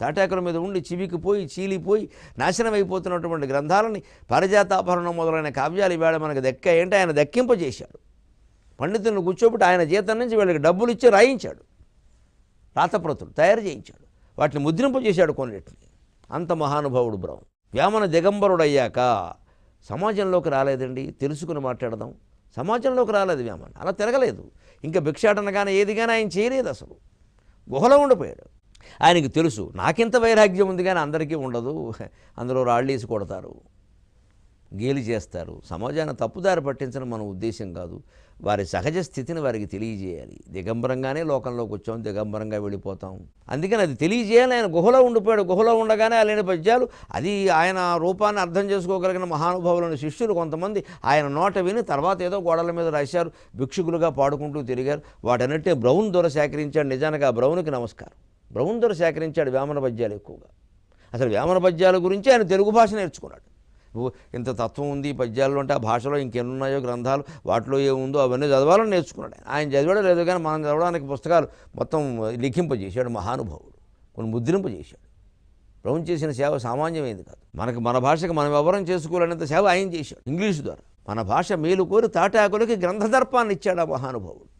తాటాకుల మీద ఉండి చివికిపోయి చీలిపోయి నాశనం అయిపోతున్నటువంటి గ్రంథాలని పారిజాతాపహరణం మొదలైన కావ్యాలు ఇవాళ మనకు దక్కాయంటే ఆయన దక్కింపజేశాడు. పండితులను కూర్చోబెట్టి ఆయన జీతం నుంచి వీళ్ళకి డబ్బులు ఇచ్చి రాయించాడు. రాతప్రతులు తయారు చేయించాడు. వాటిని ముద్రింపజేశాడు కొన్నిటిని. అంత మహానుభావుడు బ్రహ్మ. వ్యామన దిగంబరుడయ్యాక సమాజంలోకి రాలేదండి. తెలుసుకుని మాట్లాడదాం. సమాజంలోకి రాలేదు వ్యామన్. అలా తిరగలేదు. ఇంకా భిక్షాటన కానీ ఏది కానీ ఆయన చేయలేదు అసలు. గుహలో ఉండిపోయాడు. ఆయనకి తెలుసు. నాకింత వైరాగ్యం ఉంది కానీ అందరికీ ఉండదు. అందులో రాళ్ళేసి కొడతారు. గేలి చేస్తారు. సమాజాన్ని తప్పుదారి పట్టించడం మన ఉద్దేశం కాదు. వారి సహజ స్థితిని వారికి తెలియజేయాలి. దిగంబరంగానే లోకంలోకి వచ్చాం దిగంబరంగా వెళ్ళిపోతాం. అందుకని అది తెలియజేయాలి. ఆయన గుహలో ఉండిపోయాడు. గుహలో ఉండగానే అలాంటి పద్యాలు అది ఆయన రూపాన్ని అర్థం చేసుకోగలిగిన మహానుభావులైన శిష్యులు కొంతమంది ఆయన నోట విని తర్వాత ఏదో గోడల మీద రాశారు. భిక్షుకులుగా పాడుకుంటూ తిరిగారు. వాటన్నిటి బ్రౌన్ దొర సేకరించాడు. నిజానికి ఆ బ్రౌన్కి నమస్కారం. బ్రౌన్ సేకరించాడు వేమన పద్యాలు ఎక్కువగా. అసలు వేమన పద్యాల గురించి ఆయన తెలుగు భాష నేర్చుకున్నాడు. ఇంత తత్వం ఉంది పద్యాల్లో అంటే ఆ భాషలో ఇంకెన్నున్నాయో గ్రంథాలు వాటిలో ఏముందో అవన్నీ చదవాలని నేర్చుకున్నాడు ఆయన. చదివాడో లేదు కానీ మనం చదవడానికి పుస్తకాలు మొత్తం లిఖింపజేశాడు మహానుభావుడు కొన్ని ముద్రింపజేశాడు. ప్రభుత్వం చేసిన సేవ సామాన్యమైంది కాదు. మనకు మన భాషకు మనం వివరం చేసుకోవాలనేంత సేవ ఆయన చేశాడు. ఇంగ్లీషు ద్వారా. మన భాష మేలు కోరి తాటాకులకి గ్రంథదర్పాన్ని ఇచ్చాడు ఆ మహానుభావుడు.